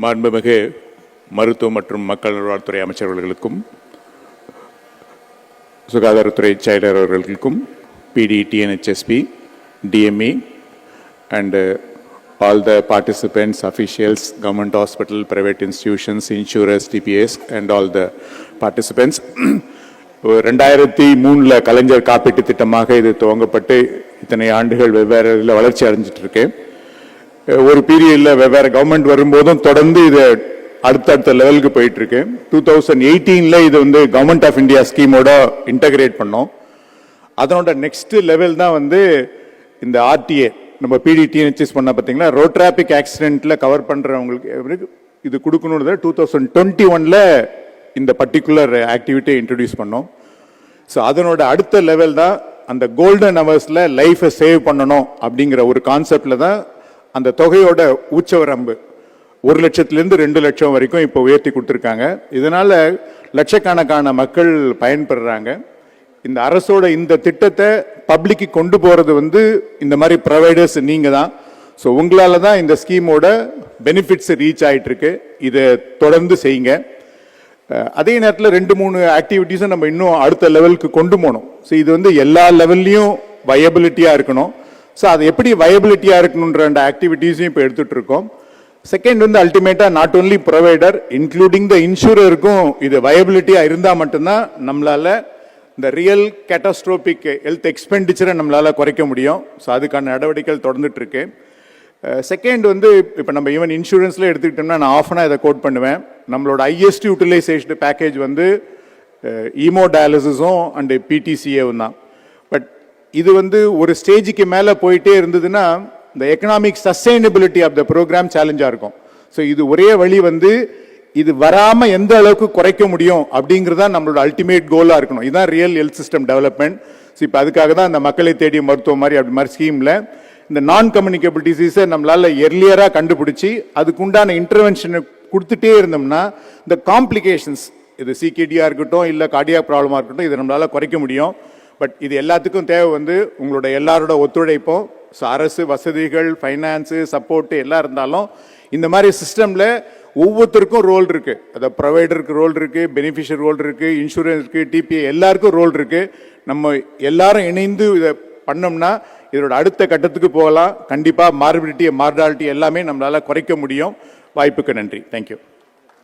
மாண்புமிகு மருத்துவ மற்றும் மக்கள் நல்வாழ்வுத்துறை அமைச்சர்களுக்கும் சுகாதாரத்துறை செயலர் அவர்களுக்கும் PD TNHSP DME and all the participants officials government hospital private institutions insurance TPS and all the participants ரெண்டாயிரத்தி மூணில் கலைஞர் காப்பீட்டு திட்டமாக இது துவங்கப்பட்டு இத்தனை ஆண்டுகள் வெவ்வேறு வளர்ச்சி அடைஞ்சிட்டு இருக்கு. ஒரு பீரியடில் வெவ்வேறு கவர்மெண்ட் வரும்போதும் தொடர்ந்து இது அடுத்தடுத்த லெவலுக்கு போயிட்டு இருக்கு டூ தௌசண்ட் எயிட்டீனில் இது வந்து கவர்மெண்ட் ஆஃப் இந்தியா ஸ்கீமோட இன்டகிரேட் பண்ணோம். அதனோட நெக்ஸ்ட் லெவல் தான் வந்து இந்த ஆர்டிஏ நம்ம பிடிடிஎன்ஹெச்எஸ் பண்ண பார்த்தீங்கன்னா ரோட் டிராபிக் ஆக்சிடென்ட்ல கவர் பண்ணுறவங்களுக்கு இது கொடுக்கணுன்றத டூ தௌசண்ட் டுவெண்ட்டி ஒன்ல இந்த பர்டிகுலர் ஆக்டிவிட்டியை இன்ட்ரடியூஸ் பண்ணோம். ஸோ அதனோட அடுத்த லெவல் தான் அந்த கோல்டன் ஹவர்ஸில் லைஃபை சேவ் பண்ணணும் அப்படிங்கிற ஒரு கான்செப்டில் தான் அந்த தொகையோட உச்சவரம்பு ஒரு லட்சத்துலேருந்து ரெண்டு லட்சம் வரைக்கும் இப்போ உயர்த்தி கொடுத்துருக்காங்க. இதனால் லட்சக்கணக்கான மக்கள் பயன்பெறுறாங்க இந்த அரசோட இந்த திட்டத்தை பப்ளிக்கு கொண்டு போகிறது வந்து இந்த மாதிரி ப்ரொவைடர்ஸ் நீங்கள் தான். ஸோ உங்களால் தான் இந்த ஸ்கீமோட பெனிஃபிட்ஸ் ரீச் ஆகிட்டுருக்கு இதை தொடர்ந்து செய்யுங்க. அதே நேரத்தில் ரெண்டு மூணு ஆக்டிவிட்டீஸும் நம்ம இன்னும் அடுத்த லெவலுக்கு கொண்டு போகணும். ஸோ இது வந்து எல்லா லெவல்லையும் வயபிலிட்டியாக இருக்கணும். ஸோ அது எப்படி வயபிலிட்டியாக இருக்கணுன்ற அந்த ஆக்டிவிட்டீஸையும் இப்போ எடுத்துகிட்டு இருக்கோம். செகண்ட் வந்து அல்டிமேட்டாக not only provider including the இன்சூரருக்கும் இது வயபிலிட்டியாக இருந்தால் மட்டும்தான் நம்மளால் இந்த ரியல் கேட்டாஸ்ட்ரோபிக் ஹெல்த் எக்ஸ்பெண்டிச்சரை நம்மளால் குறைக்க முடியும். ஸோ அதுக்கான நடவடிக்கைகள் தொடர்ந்துட்டுருக்கு செகண்ட் வந்து இப்போ நம்ம ஈவன் இன்சூரன்ஸில் எடுத்துக்கிட்டோம்னா நான் ஆஃப்னா இதை கோட் பண்ணுவேன். நம்மளோட ஐஎஸ்டி யூட்டிலைசேஷன் பேக்கேஜ் வந்து ஈமோ டயாலிசிஸும் அண்டு பிடிசிஏவும் தான். இது வந்து ஒரு ஸ்டேஜுக்கு மேலே போயிட்டே இருந்ததுன்னா இந்த economic sustainability of the programme சேலஞ்சாக இருக்கும். ஸோ இது ஒரே வழி வந்து இது வராமல் எந்த அளவுக்கு குறைக்க முடியும் அப்படிங்கிறது தான் நம்மளோட அல்டிமேட் கோலாக இருக்கணும். இதுதான் real health system development so இப்போ அதுக்காக தான் இந்த மக்களை தேடிய மருத்துவம் மாதிரி அப்படி மாதிரி ஸ்கீமில் இந்த நான் கம்யூனிகபிள் டிசீஸை நம்மளால் எர்லியராக கண்டுபிடிச்சி அதுக்குண்டான இன்டர்வென்ஷனை கொடுத்துட்டே இருந்தோம்னா இந்த காம்ப்ளிகேஷன்ஸ் இது சிகேடியாக இருக்கட்டும் இல்லை கார்டியாக ப்ராப்ளமாக இருக்கட்டும் இதை நம்மளால் குறைக்க முடியும். பட் இது எல்லாத்துக்கும் தேவை வந்து உங்களோட எல்லாரோட ஒத்துழைப்பும் ஸோ அரசு வசதிகள் ஃபைனான்ஸு சப்போர்ட்டு எல்லாம் இருந்தாலும் இந்த மாதிரி சிஸ்டமில் ஒவ்வொருத்தருக்கும் ரோல் இருக்குது அதை ப்ரொவைடருக்கு ரோல் இருக்குது பெனிஃபிஷியர் ரோல் இருக்குது இன்சூரன்ஸ் இருக்குது டிபிஐ எல்லாருக்கும் ரோல் இருக்குது நம்ம எல்லாரும் இணைந்து இதை பண்ணோம்னா இதோட அடுத்த கட்டத்துக்கு போகலாம். கண்டிப்பாக மார்பிலிட்டி மார்டாலிட்டி எல்லாமே நம்மளால் குறைக்க முடியும். வாய்ப்புக்கு நன்றி. தேங்க்யூ